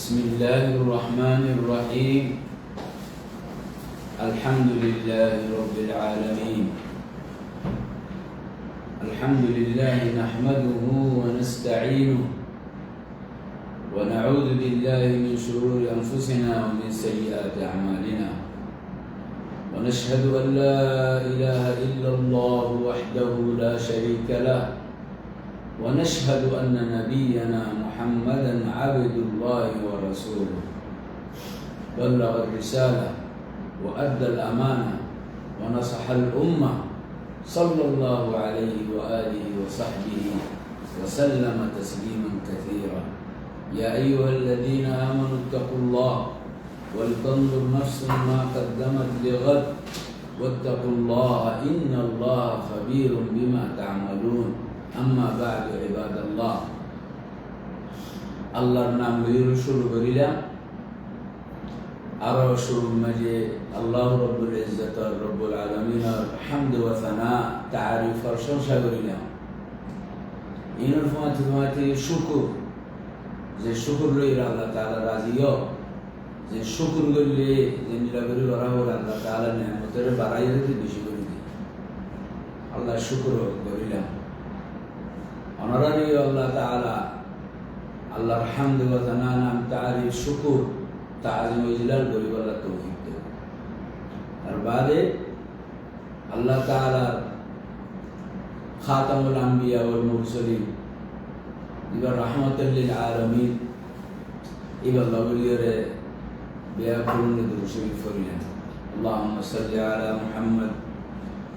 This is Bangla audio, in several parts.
بسم الله الرحمن الرحيم. الحمد لله رب العالمين. الحمد لله نحمده ونستعينه ونعوذ بالله من شرور أنفسنا ومن سيئات أعمالنا. ونشهد أن لا إله إلا الله وحده لا شريك له. ونشهد أن نبينا محمدا عبد الله ورسوله. بلغ الرسالة وأدى الأمانة ونصح الأمة صلى الله عليه وآله وصحبه وسلم تسليما كثيرا. يا أيها الذين آمنوا اتقوا الله ولتنظر نفس ما قدمت لغد واتقوا الله إن الله خبير بما تعملون. আম্মা বাদ ইবাদাল্লাহ। আল্লাহর নাম লইয়ে শুরু করিলাম। আরও শুরু মাঝে আল্লাহ রব্বুল ইজ্জত রব্বুল আলমিনের হামদ ওয়া সানা তারিফ প্রশংসা করিলাম। ইনর ফাতি ফাতি শুকুর। যে শুকুর লইরা আল্লাহ তাআলা রাজিও যে শুকুর করলে যে নিরাবরি করা হল আল্লাহ তাআলা নিয়ামতের বাড়াইয়া দিতে বেশি করে দিই আল্লাহ শুকুর করিলাম। অনারারি আল্লাহ তাআলা আল্লাহর হামদ ওয়া সানা নাম তারিফ শুকুর তাজিম ইজলাল করিব আল্লাহ তৌফিক দেব আর বাদে আল্লাহ তাআলা খাতামুল আম্বিয়া ওয়াল মুরসালিন এবার রহমতুল লিল আলামিন এবার লবলিয়রে বেয়া পূর্ণ দুরুশরীফ করিলেন اللهم صل على محمد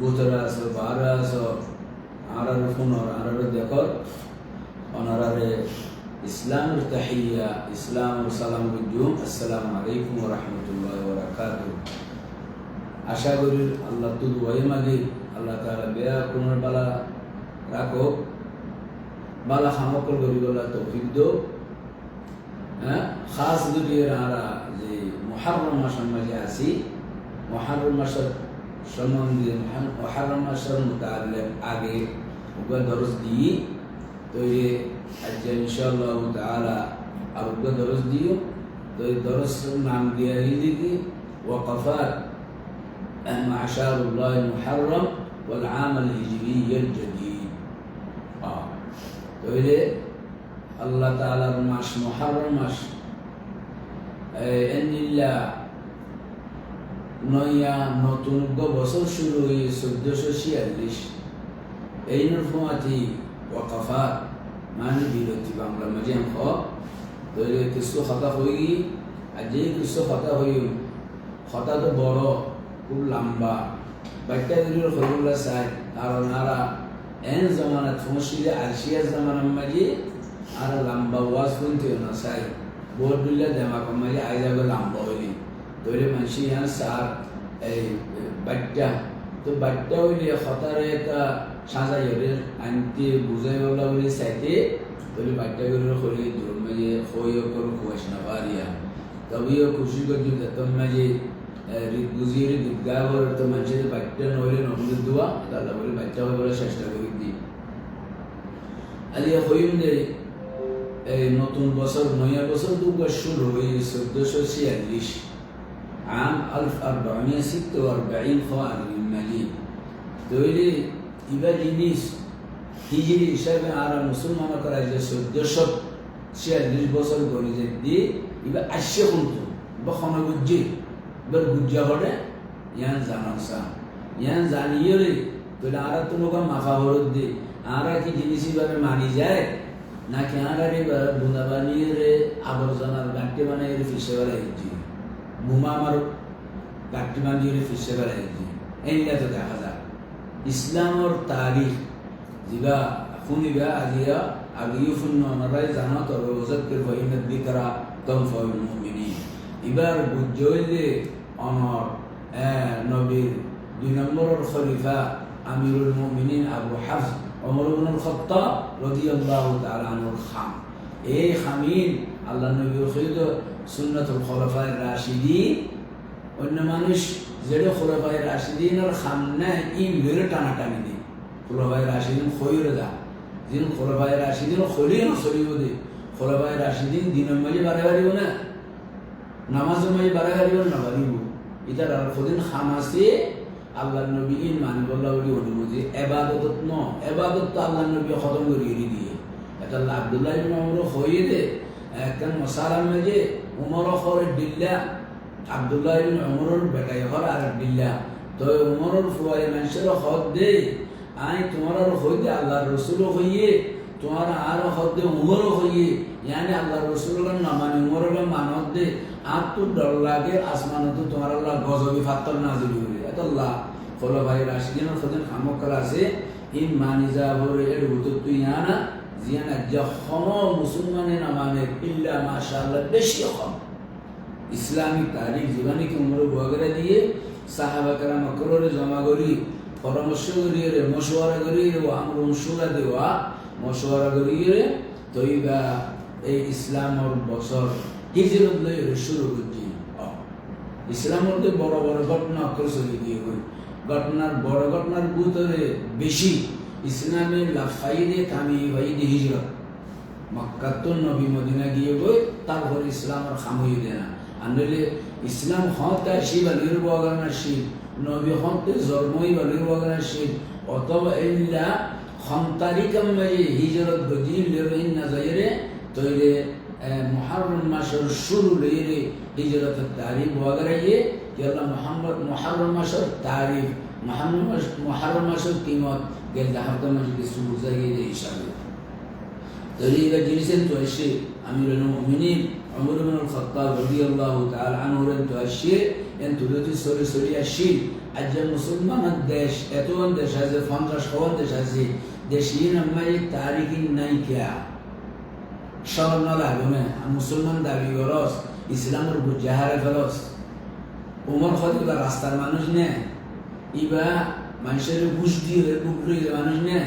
বুতরে আছো বাহারে আছো আরার ফোনর আরার দেখর, অনারারে ইসলামের তাহিয়া ইসলামের সালাম গুজুম আসসালামু আলাইকুম রাহমাতুল্লাহি আশা করি আল্লাহ তুল ওয়াই মাগি, আল্লাহ তাআলা বেয়া কোনর বালা রাখো বালা খামকল করি বলা তৌফিক দো হ্যাঁ খাস যদি আরা যে মহারম মাসের মাঝে আসি মহারম মাসের সম্বন্ধে মহারম মাসের মোতাবেক আগে ওকে দরজ দিই তো এ আজ ইনশাআল্লাহ তাআলা আর ওকে দরজ দিও তো এই দরজ নাম দিয়া লিখি وقفات معشار الله المحرم والعام الهجري الجديد آه. তো আল্লাহ তালার মাস মহারম মাস এনিল্লা নয়া নতুন বছর শুরু হয়ে চোদ্দশো ছিয়াল্লিশ। এই নরফমাতি ওয়াকাফাত মানে বিরতি বাংলা মাঝে আম তৈরি কিছু কথা হয়ে আর যে কিছু কথা হয়ে কথা তো বড়, খুব লম্বা। বাচ্চা দিল হইগুলা চাই কারণ আরা এন জমানাত ফসিলে আলসিয়ার জামানার মাঝে আর লম্বা ওয়াজ শুনতে না চাই বোর দিলে দেমা কমাই আইজাবে লম্বা হইলি ধরে সার এই বাচ্চা তো বাচ্চা হইলে হতারে একটা সাজাই হলে আনতে বুঝাই বলা বলে চাইতে তাহলে বাচ্চা করে হলে দূর মাঝে হইও করো খুয়াস না পারিয়া তবেও খুশি করছি তোর মাঝে বুঝিয়ে গা বলে তো মানুষের বাচ্চা নইলে নমুদ দোয়া আল্লাহ বলে বাচ্চা হয়ে বলে চেষ্টা করি দিই আলিয়া হইম যে, এই নতুন বছর, নয়া বছর দু শুরু হয়ে চোদ্দশো ছিয়াল্লিশ। عام 1446 خارج المالي তৈরি ইবা জিনিস হিজরি হিসাবে আর মুসলমান করা যে চোদ্দশো ছিয়াল্লিশ বছর গড়ি যে দিয়ে ইবা আসছে কিন্তু বা ক্ষমা গুজ্জি এবার গুজ্জা হলে ইয়ান জানাসা ইয়ান জানিয়ে রে তাহলে আর তোমাকে মাফা হরত দি আর কি জিনিস এভাবে মানি যায় নাকি আগারে বুনা বানিয়ে রে আবর্জনার গাঁটি বানিয়ে রে ফিসে বেড়াইছি বোমা আমার গাঁটি বানিয়ে রে ফিসে বেড়াইছি এইটা তো দেখা যায় ইসলামর তারিখ যিবা শুনিবা আজিয়া আর ইউফুন্ন ওনারাই জানো তবে ওজাক্কির ফাইনাদ যিকরা তানফাউল মুমিনিন এবার বুঝই যে অনর নবীর দুই নম্বরের খলিফা আমিরুল মুমিনিন আবু হাফস ওমর ইবনুল খাত্তাব রাদিয়াল্লাহু তাআলা আনহুর খাম এই খামিন আল্লাহ নবীর খলিদ সুন্নাতুল খলাফায়ে রাশিদিন, অন্য মানুষ যেটা খোলাফায় রাশিদিনের সামনে ই লইরে টানাটানি দিন খোলাফায় রাশিদিন খইরে যা। যিন খোলাফায় রাশিদিন খলিও চলিব দে খোলাফায় রাশিদিন দিনের মাঝে বাড়ে বাড়িব না নামাজের মাঝে বাড়ে বাড়িব না বাড়িব ইতার আর খদিন খাম আছে, আল্লাহ নবী ইন মানিবল্লাহ বলি অনুমতি এবাদত ন। এবাদত তো আল্লাহ নবী খতম করিয়ে দিয়ে এটা আব্দুল্লাহ ইবনে ওমর হইয়ে দে। একখান মশালার যে উমর খরে দিল্লা আব্দুল্লাহ ইবিন বেটাই হর আর বিল্লা। তো উমরের ফুয়াই মানুষের হদ দে, আই তোমার হই দে আল্লাহর রসুল হইয়ে, তোমার আর হদ দে উমর হইয়ে। ইয়ানি আল্লাহর রসুলের নামানি উমরের মানত দে, আর তো ডর লাগে, আসমান তো তোমার আল্লাহ গজবি ফাত্তর নাজিল হইবে এত আল্লাহ। ফলো ভাই রাশিদিনের ফদিন খামকর আছে ইন মানি যা ভরে এর উত্তর তুই ইয়ানা জিয়ানা যখন মুসলমানে নামানে ইল্লা মাশাআল্লাহ বেশি কম ইসলামিক তারিখ জীবনে কি উমর বগেরা দিয়ে সাহাবা কারাম অকররে জমা করি, পরামর্শ করিয়ে রে, মশওয়ারা করিয়ে রে আমর অনুসুরা দেওয়া মশওয়ারা করিয়ে রে, তৈবা এই ইসলামর বছর হিজরত লই শুরু করছি। ইসলামের বড় বড় ঘটনা অক্ষর চলে দিয়ে ঘটনার বড় ঘটনার ভিতরে বেশি ইসলামের লাফাইদে কামি ভাইদে হিজরত। মক্কাতুন নবী মদিনা গিয়ে গই তারপর ইসলামের খামই দেনা আনলে ইসলাম হতে শিব আলির বাগান শিব নবী হতে জন্মই আলির বাগান শিব অথবা ইল্লা খন্তারিকাম মাঝে হিজরত গজির লেরহিন না যাইরে তৈরে মুহাররম মাসের শুরু লইরে হিজরতের তারিখ বাগারাইয়ে কেলা মোহাম্মদ মুহাররম মাসের তারিখ মুহাররম মাস মুহাররম মাসের কিমত গেল দাহাত মাসে শুরু যাইয়ে হিসাবে তৈরি জিনিসের তো এসে আমিরুল মুমিনিন عمر بن الخطاب رضي الله تعالى عنه رنتو الشيء ان تلوتي سوري سوري الشيء اجل مسلمان الدش اتوان دش هذا فانقش خوان دش هذا দেশিন আমায় তারিখি নাই কিয়া স্মরণ লাগবে না মুসলমান দাবি করস ইসলামের জাহারে ফেলস উমর খতিবা রাস্তার মানুষ নে, ইবা মানুষের ঘুষ দিয়ে বুকরি মানুষ নে।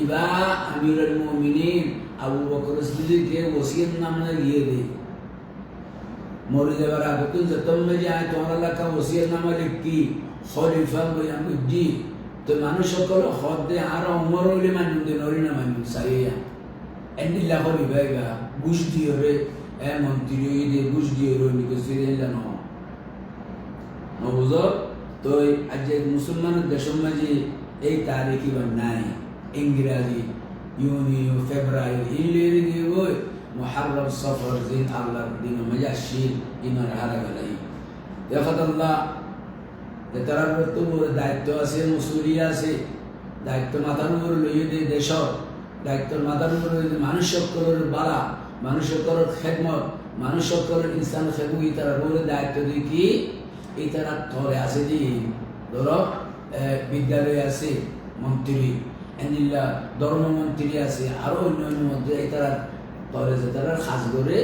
ইবা আমিরুল মুমিনিন আবু বকর সিদ্দিককে ওসিয়ত নামে গিয়ে দে। মরে যাবার আগে তুই যতম মে যায় তোমার এলাকা ওসিয়ত নামা লিখি খলিফা বই আমি দি তো মানুষ সকল হদ দে, আর অমর হইলে মানুষ দে নরি না মানুষ সাইয়া। এন্ডি লাখর ইবাইবা বুঝ দিয়ে রে, এ মন্ত্রী দে বুঝ দিয়ে রে নিকে সিরিয়াল না নবুজ তো আজ মুসলমানের দেশের মাঝে এই তারিখই বা নাই ইংরাজি يونيو فبراير اللي يقول محرم صفر زين الله دين مجاشين إما هذا بلاي ياخذ الله তারার তোর দায়িত্ব আছে মুসুরি আছে দায়িত্ব মাথার উপর লইয়ে দিয়ে দেশ দায়িত্ব মাথার উপর মানুষ সকলের বালা মানুষ সকলের খেদমত মানুষ সকলের ইনসান খেদমু ই তারা উপরে দায়িত্ব দিয়ে কি এই তারা ধরে আছে যে, ধরো বিদ্যালয় আছে মন্ত্রী এনিল্লা ধর্মমন্ত্রী আছে, আরও অন্যান্য মধ্যে এটারা তরে যে তারা খাস করে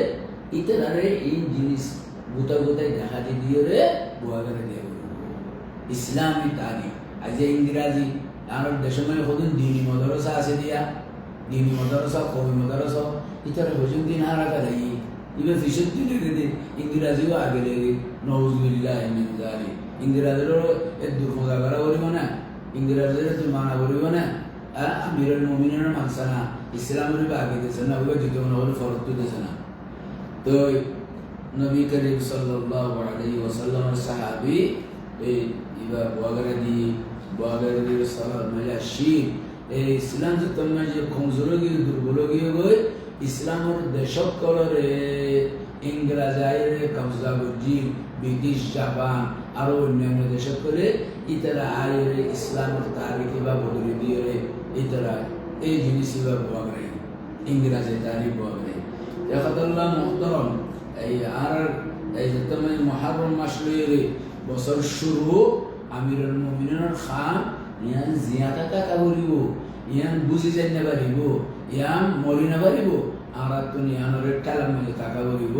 ইতারে এই জিনিস গোটা গোটাই দেখা দিয়ে দিয়ে রে বুয়া করে দিয়ে ইসলামী তারিখ আজ ইংরাজি আর দেশময় হদিন দিনী মদরসা আছে দিয়া। দিনী মদরসা, কবি মদরসা, ইতারে হজুন দিন হারা করে ইবে ফিসত দিনে রে ইংরাজিও আগে রে নজুবিল্লাহ মিন জালি ইংরাজিরও এর দুর্মজা করা বলিব না ইংরাজির তুই মানা বলিব না আমিরুল মুমিনের মানছে না ইসলামের আগে দিয়েছে না ওই যদি মনে হলে ফরত দিয়েছে না তো নবী করিম সাল্লাল্লাহু আলাইহি ওয়াসাল্লামের সাহাবী এই ইবা বগরে দি বগরে দি সালাত মায়া শির এই ইসলাম যে তোমার যে কমজোর গিয়ে দুর্বল গিয়ে গই ইসলামের দেশক কলরে, ইংরেজ আইরে কবজা বুঝি ব্রিটিশ, জাপান, আরও অন্যান্য দেশক করে ইতারা আইরে ইসলামের তারিখে বা বদলে দিয়ে ইতারা এই জিনিস বা বগরে ইংরাজি তারিখ বগরে একাদুল্লাহ মোহতরম, এই আর, এই যে তুমি মহারম মাস লইরে বছর শুরু, আমিরুল মুমিনের খান, ইয়ান জিয়াদা টাকা বলিব ইয়ান বুঝি যাই পারিব ইয়ান মরি না পারিব আর তুমি ইয়ানরে কালাম মানে টাকা করিব।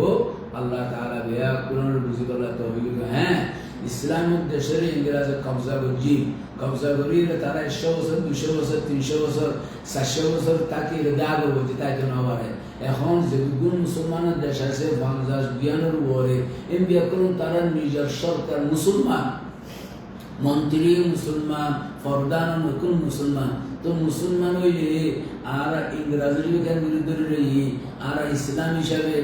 আল্লাহ তাআলা বেয়া কোন বুঝি বলা তো হ্যাঁ ইসলাম দেশের ইংরেজ কবজা করছি কবজা করি তারা একশো বছর, দুশো বছর, তিনশো বছর, চারশো বছর তাকে দা করব, যে তাই তো না পারে এখন যেগুলো মুসলমানের দেশ আছে বাংলাদেশ জ্ঞানের উপরে, এম করুন, তারা নিজের সরকার মুসলমান, মন্ত্রী মুসলমান ফরদান নতুন মুসলমান তো মুসলমান হইলে আর ইংরাজির বিরুদ্ধে রই আর ইসলাম হিসাবে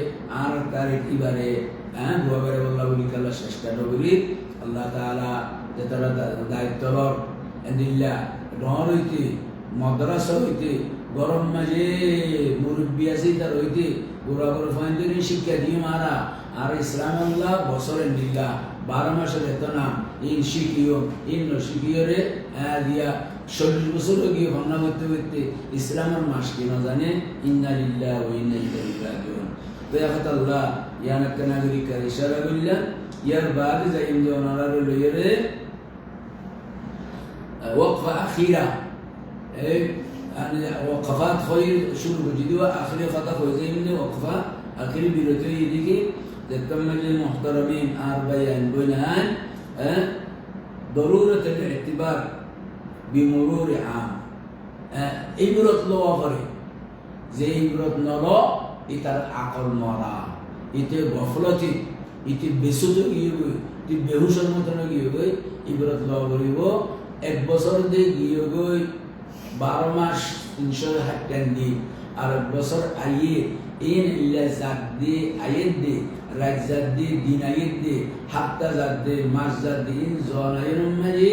আর তার একেবারে হ্যাঁ আল্লাহ দায়িত্ব হইতে হইতে, গরম মাঝে তার হইতে শিক্ষা দিয়ে মারা। আর ইসলাম আল্লাহ বছরের দিল্লা বারো মাসের বেতনা ইন শিখিও ইন শিখিও রে দিয়া চল্লিশ বছর গিয়ে ভাবনা করতে করতে ইসলামের মাস কি না জানে ইন্না লিল্লাহ ও ইন্না ইলাইহি রাজিউন তো এখন আল্লাহ ইয়ান একটা নাগরিকের ইশারা করলেন ইয়ার বাদে যাই যে ওনারা লইয়ে وقفة أخيرة يعني وقفات خير شروع جدوى آخر خطأ زي من وقفة أخير بيرتوي ديكي تكمل المحترمين أربعين بنان ضرورة الاعتبار বিমরুরে আম এই ব্রত লওয়া করে যে এই ব্রত নল ইতার আকল মরা, ইতে গফলতি, ইতি বেসুত গিয়ে তুই বেহুসের মতন গিয়ে গই এই ব্রত লওয়া করিব এক বছর দিয়ে গিয়ে গই বারো মাস তিনশো হাটেন দি আর এক বছর আইয়ে, এন ইল্লা জাত দে আয়ের দে, রাত জাত দে দিন আয়ের দে হাত্তা জাত দে মাস জাত দে ইন জন আয়ের মাঝে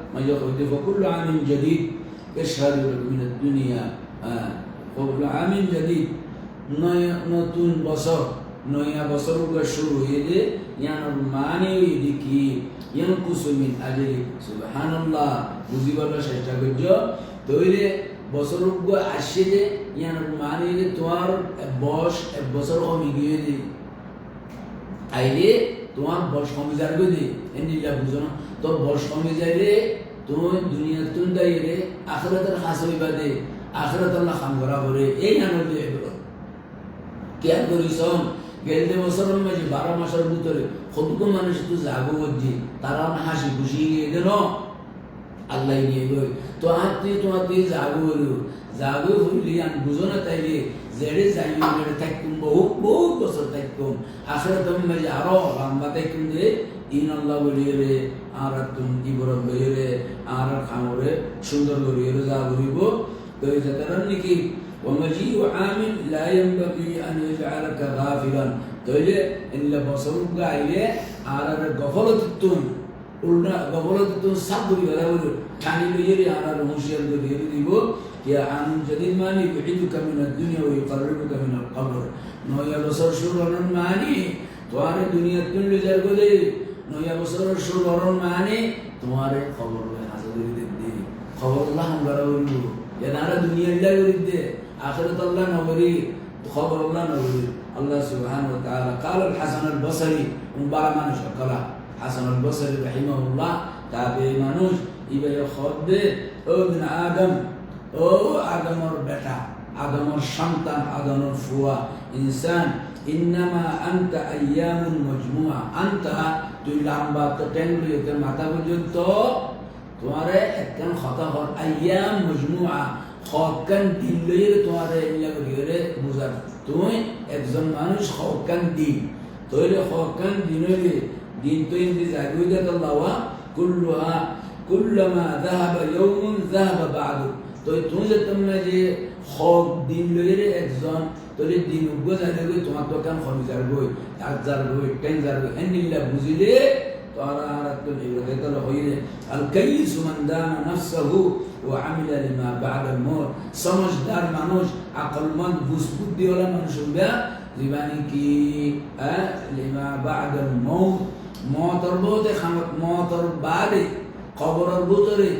মাঝে কইতে فكل عام جديد يشهد لك من الدنيا كل عام جديد নতুন বছর নয়া বছর শুরু হইলে ইয়ানোর মানে হইলে কি ইয়ান কুসুমিন আজরি সুবহানাল্লাহ বুঝিবার চেষ্টা করছ তৈরে বছর আসছে যে ইয়ানোর মানে হইলে তোমার বয়স এক বছর কমে গিয়ে দে আইলে তোমার বয়স কমে যাবে দে এমনিলা বুঝো না তোর বয়স কমে যাইলে তুমি দুনিয়া তুন দাইলে আখরাতের হাস হইবা দে আখরাত আল্লাহ খাম করা করে। এই আনন্দ কেয়ার করিছন গেলতে বছরের মাঝে বারো মাসের ভিতরে কতগুলো মানুষ তো জাগো বলছি তারা হাসি খুশি গেল। আল্লাহ নিয়ে গই তো আর তুই তোমার তুই জাগো বলো জাগো হইলি আমি বুঝো না তাইলে জেড়ে যাই জেড়ে থাকুম বহু বহু বছর থাকুম আসলে তুমি মাঝে আরো লম্বা থাকুম যে ইন আল্লাহ বলিয়ে রে আর তুমি ইবরত বলিয়ে রে আর খামরে সুন্দর করিয়ে রে যা বলিব তো এই যাতারান নাকি ومجيء عام لا ينبغي أن يجعلك غافلا তইলে এনলে বছর গাইলে আর আর গফলত তুন উল্টা গফলত তুন সাব করি গলা বলো টানি লইয়ে আর আর হুঁশিয়ার করে দিব ইয়া আন জাদিদ মানি ইউহিদুকা মিন আদ-দুনিয়া ওয়া ইউকাররিবুকা মিন আল-কবর নয়া বছর শুরু হনন মানি তোমারে দুনিয়া তুন লই যার গদে নয়া বছর শুরু হনন মানি তোমারে খবর লই হাজার করে দে খবর আল্লাহ আমরা বলবো এনারা দুনিয়া ইল্লা করে দে آخرة الله نوري خبر الله نوري الله سبحانه وتعالى قال الحسن البصري مبارا مانوش أقرأ حسن البصري رحمه الله تابع مانوش إبا يخد أو ابن آدم أو آدم البتا آدم الشمطان آدم الفوا إنسان إنما أنت أيام مجموعة أنت تلعب تتنبلي يتمعتا بجنت তোমারে একখান কথা হল আয়াম মজমুআ হকান দিন লইয়ে তোমারে ইয়া করিয়ে বুঝার তুমি একজন মানুষ হকান দিন তৈলে হকান দিন হইলে দিন তো ইন্দি জাগুই দে আল্লাহ কুল্লুহা কুল্লামা যাহাবা ইয়াউমুন যাহাবা বাদু। তো তুমি যে তোমরা যে হক, দিন লইয়ে একজন তৈলে দিন উগ্র জানে গই তোমার তো কান খমি যার গই আর যার গই টেন যার গই এনিল্লা বুঝিলে তারা আরাতুল ইবাদাত হইরে আল কাইস মান দানা নাফসাহু ওয়া আমিলা লিমা বা'দা মউত সমঝদার মানুষ, আকলমন্দ, বুঝবুদ্ধিওয়ালা মানুষ হইবা জীবানি কি লিমা বা'দা মউত মতর বোধে খামত মতর বাদে। কবরের ভিতরে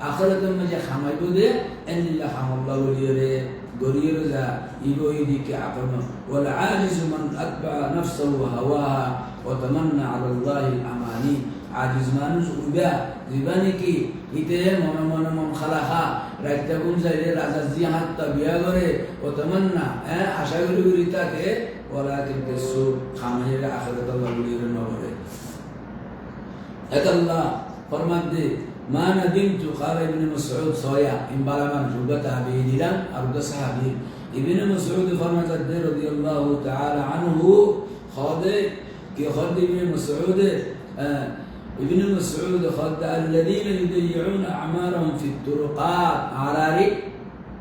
আখরাতের মাঝে খামাইব দে এনিল্লা খামাল্লাহ বলিয়ে গরিয়ের যা ইগো ইদিকে আপন ওয়াল আজিজু মান আতবা নাফসাহু ওয়া হাওয়াহা ওয়া তামান্না আলা আল্লাহিল আমানি আজিজ মানুষ উবা জীবানি কি ইতে মনে মনে মন খালা খা রাইতা গুন যাইলে রাজা জি হাতটা বিয়া করে ও তামান্না হ্যাঁ আশা করি করি তাকে ওলা কিন্তু সু খামাইলে আখরাত আল্লাহ বলিয়ে নবরে একাল্লাহ ফরমান দে ما ندمت قال ابن مسعود صويا إن بلا من جوبتا بيدلان أرد صحابي ابن مسعود فرمت رضي الله تعالى عنه خاض كي خاض ابن مسعود آه ابن مسعود خاض الذين يضيعون أعمارهم في الطرقات عراري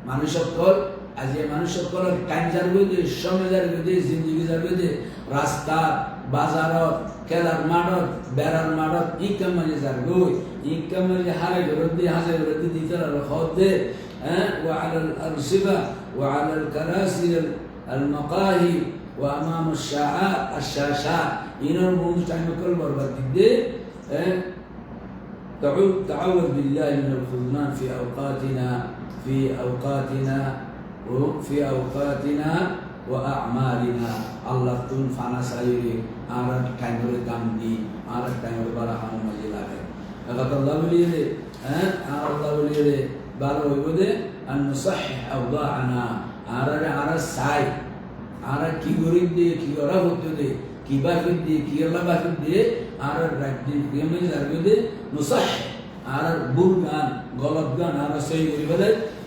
মানুষ সকল আজ এই মানুষ সকল টাইম যাবে দে সময় যাবে দে জিন্দগি যাবে দে রাস্তা বাজারত খেলার মাঠত বেড়ার মাঠত ই কামালে যাবে ই কামালে হারে ঘরত দিয়ে হাসে ঘরত দিয়ে দিতে আর খদ দে وعلى الأرصفة وعلى الكراسي المقاهي وأمام الشاشات الشاشات إنهم مجتمع كل برباد دي تعوذ تعوذ بالله من الخذلان في أوقاتنا في أوقاتنا وفي أوقاتنا وأعمالنا. الله تون فانا سايري. أنا كاينور دام دي أنا كاينور بارا هم مجيلا غير أغاد الله بليري أنا آه؟ الله بليري بارا ويبودي أن نصحح أوضاعنا. أنا أنا ساي. أنا كي غريب دي كي غرابت دي كي بافت دي كي غلبافت دي أنا رجل كي مجيلا غير نصحح. أنا بور غلط غان أنا سيري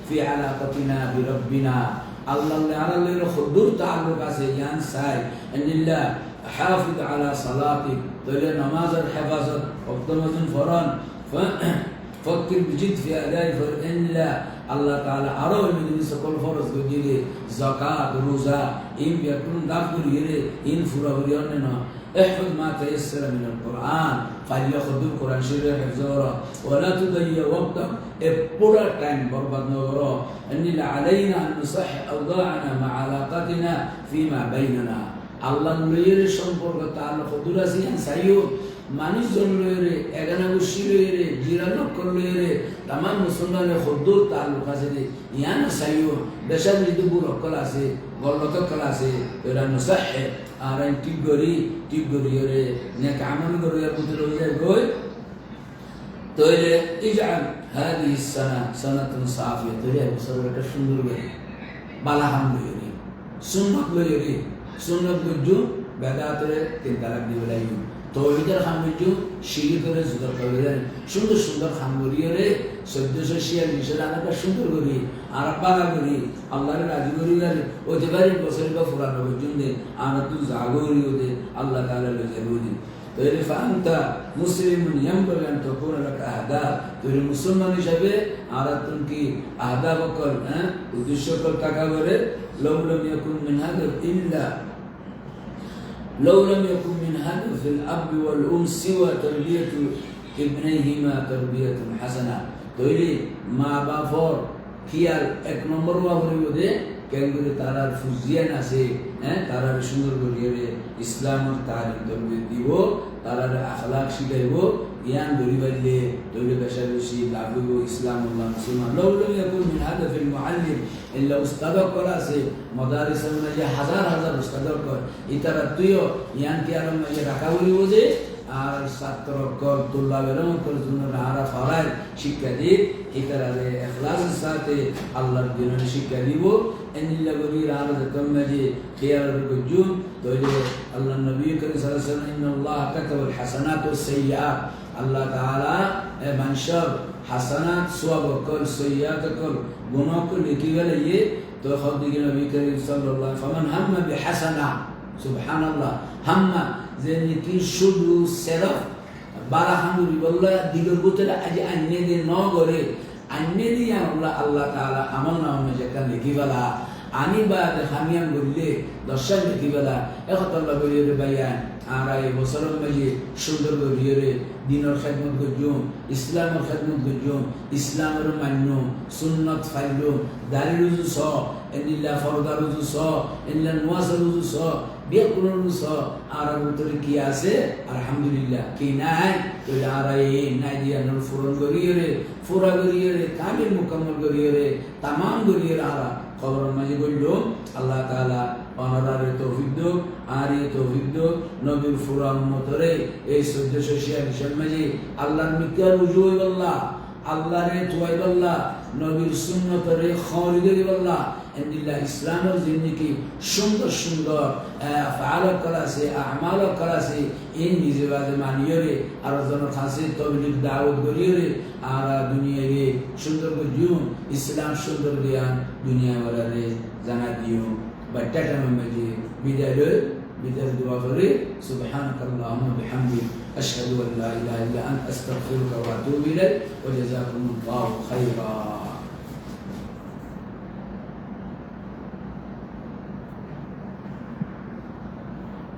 في علاقتنا بربنا. الله اللي على اللي خدور تعلق عزيان يعني ساي. إن الله حافظ على صلاتي طول نماز الحفاظ وقدمت فران. فكر بجد في أداء فران الله الله تعالى أراه من الناس كل فرص قديرة زكاة روزة. إن بيكون دافع غيره إن فرابريانه نه احفظ ما تيسر من القرآن فليأخذ القرآن شريف حفظه ولا تضيع وقتك ابورا تايم برباد نورو ان علينا ان نصحح اوضاعنا مع علاقتنا فيما بيننا আল্লাহ লইয়ের সম্পর্ক তাআলা কদুরাসি সাইও মানুষজন লইরে এগানা গুশি লইরে জিরা নকর লইরে তাম মুসলমানের খদ্দুর তাল্লুক আছে যে ইয়ানা সাইও দেশার যদি বুড় অকল আছে গল্লত কল আছে এরা নসাহে আর টিপ গরি টিপ গরি রে নেক আমল গরি পুত্র হইয়া গই তৈলে ইজআল هذه السنة سنة صافية تريد بصورة الشندر بي بالا هم ليري سنة ليري سنة بجو بدات তিন তালাক দিবে লাগি তৌহিদের সামগ্রী সিঁড়ি করে জোগাড় সুন্দর সুন্দর সদ্যশো শিয়া ছিয়াল্লিশের আনাটা সুন্দর করি আর পাড়া করি আল্লাহরে রাজি করি গেলে ওতে পারি বছর বা পুরানো পর্যন্ত আমরা তো জাগরি ওতে আল্লাহ তালা লেগে বুঝি তৈরি ফান্তা মুসলিম নিয়ম করলেন তখন একটা আহদা তৈরি মুসলমান হিসাবে আরা তুমি কি আহদা বকর হ্যাঁ? উদ্দেশ্য কর টাকা করে লম লম ইয়াকুন মিনহাদ ইল্লা لو لم يكن من هدف الأب والأم سوى تربية ابنيهما تربية حسنة তৈরি মা বাপর খেয়াল এক নম্বর বাবরি দে কেন করে তারার ফুজিয়ান আছে হ্যাঁ তারার সুন্দর করিয়ে ইসলামর তারিখ তরবিয়ত দিব তারার আখলাক শিখাইব জ্ঞান ধরি বাড়লে তৈরি পেশা বেশি লাগুব ইসলাম উল্লাহ মুসলমান লৌলম ইয়াকুন মিন হাদাফিল মুআল্লিম ইল্লা উস্তাদক করা আছে মাদারিসের মাঝে হাজার হাজার উস্তাদক কর ইতারা তুইও জ্ঞান কি আরম মাঝে রাখা বলিব যে আর ছাত্র কর তুল্লা বেরম কর জন্য আরা ফরায় শিক্ষা দিক ইতারারে এখলাসের সাথে আল্লাহর দিনের শিক্ষা দিব এনিল্লা গরির আর কম মাঝে খেয়াল গজুম তৈরি আল্লাহ নবী করিম সাল্লাল্লাহু আলাইহি ওয়াসাল্লাম ইন্নাল্লাহ কাতাবাল হাসানাত ওয়াস সাইয়্যাত আল্লাহ তাআলা মানুষের হাসানাত সওয়াব কল সাইয়্যাত কল গুনাহ কল লিখি গেলে ইয়ে তো খদিকে নবী করিম সাল্লাল্লাহু আলাইহি ফামান হাম্মা বিহাসানা সুবহানাল্লাহ হাম্মা যে নাকি শুধু সেরফ বারাহামুরি বললা দিগর ভিতরে আজ আন্যে দিয়ে ন করে আন্যে দিয়ে আল্লাহ আল্লাহ তাআলা আমল নামে যেটা লিখি ফেলা আনি বা হামিয়াম বললে দর্শক বেলা একতল্লা বলিয়ে বাইয়ান আর এই বছরের মাঝে সুন্দর করিয়ে দিনের খেদমত করজুম, ইসলামের খেদমত করজুম, ইসলামের মান্য সুন্নত ফাইলুম, দাড়ি রুজু স, এনিল্লা ফরদা রুজু স, এনিল্লা নোয়াজ রুজু স, বিয়ে স আর ভিতরে কি আছে? আলহামদুলিল্লাহ, কি নাই? তো আর এই নাই দিয়া নর ফুরন করিয়ে রে ফুরা করিয়ে রে কামিল মুকাম্মল করিয়ে রে তামাম করিয়ে আর। মাঝে আল্লাহ তালা অনারারে তৌফিক আর এই তৌফিক নবীর ফুরা মতরে এই চোদ্দশো মাঝে আল্লাহর মিকার উজু তুয়াই বল্লাহ নবীর বল্লাহ এন্দিল্লাহ ইসলামের জিন্দিগি সুন্দর সুন্দর আফআল করাছে আমাল করাছে, এই নিজে বাজে মানিয়রে আর জন খাসি তবলিগ দাওয়াত করিয়রে আর দুনিয়ারে সুন্দর করিও, ইসলাম সুন্দর জ্ঞান দুনিয়া ওয়ালারে জানা দিও। বাট্টাটা মাঝে বিদায় বিদায় দোয়া করে। সুবহানাক আল্লাহুম্মা বিহামদিক أشهد أن لا إله إلا أنت أستغفرك وأتوب إليك وجزاكم الله خيرا.